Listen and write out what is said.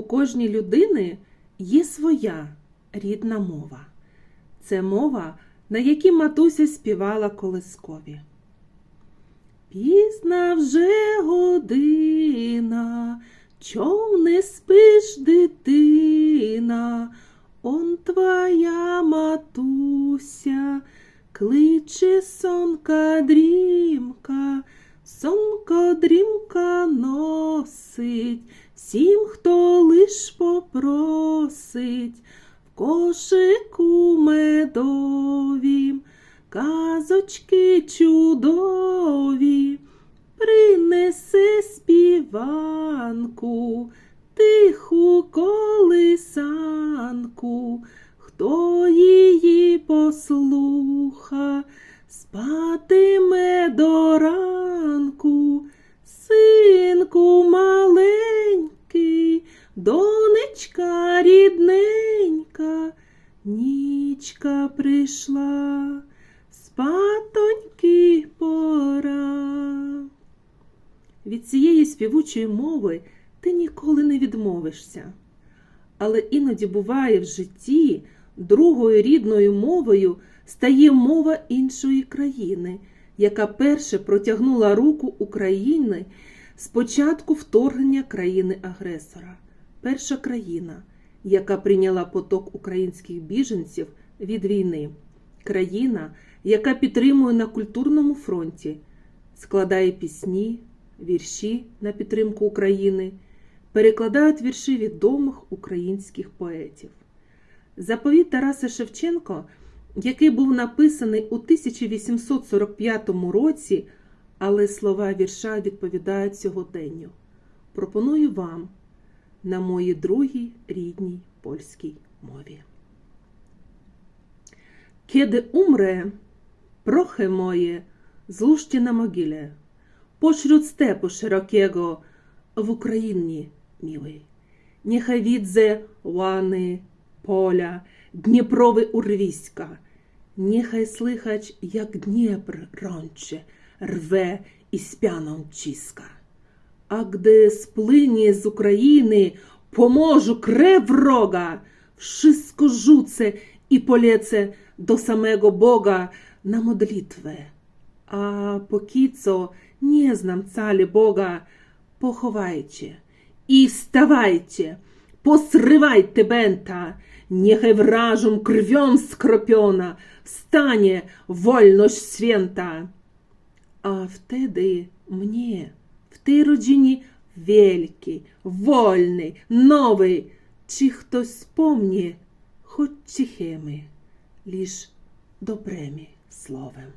У кожній людини є своя рідна мова. Це мова, на якій матуся співала колискові. Пізна вже година, чом не спиш, дитина, он твоя матуся, кличе сонка дрімка, сонко дрімка носить всім, хто лиш попросить, в кошику медовім, казочки чудові, принесе співанку, тиху колисанку, хто її послуха, спатиме донечка рідненька, нічка прийшла, спатоньки пора. Від цієї співучої мови ти ніколи не відмовишся. Але іноді буває в житті другою рідною мовою стає мова іншої країни, яка перше протягнула руку України з початку вторгнення країни-агресора. Перша країна, яка прийняла поток українських біженців від війни, країна, яка підтримує на культурному фронті, складає пісні, вірші на підтримку України, перекладають вірші відомих українських поетів. Заповіт Тараса Шевченко, який був написаний у 1845 році, але слова вірша відповідають сьогоденню. Пропоную вам на моїй другій рідній польській мові. Moje złóżcie na mogile, pośród stepu szerokiego w Ukrainie miłej. Niechaj widzę łany, pola, Dnieprowy urwiska. Niechaj słychać, jak Dniepr rącze, rwe i z pianą A gdy spłynie z Ukrainy po morzu krew wroga, wszystko rzucę i polecę do samego Boga na modlitwę. A póki co nie znam cali Boga, pochowajcie i wstawajcie, posrywajcie benta, niechaj wrażą krwią skropiona wstanie wolność święta. A wtedy mnie tej rodzinie wielkiej, wolnej, nowej, czy ktoś wspomnie, choć cichymi, lisz dobrymi słowem.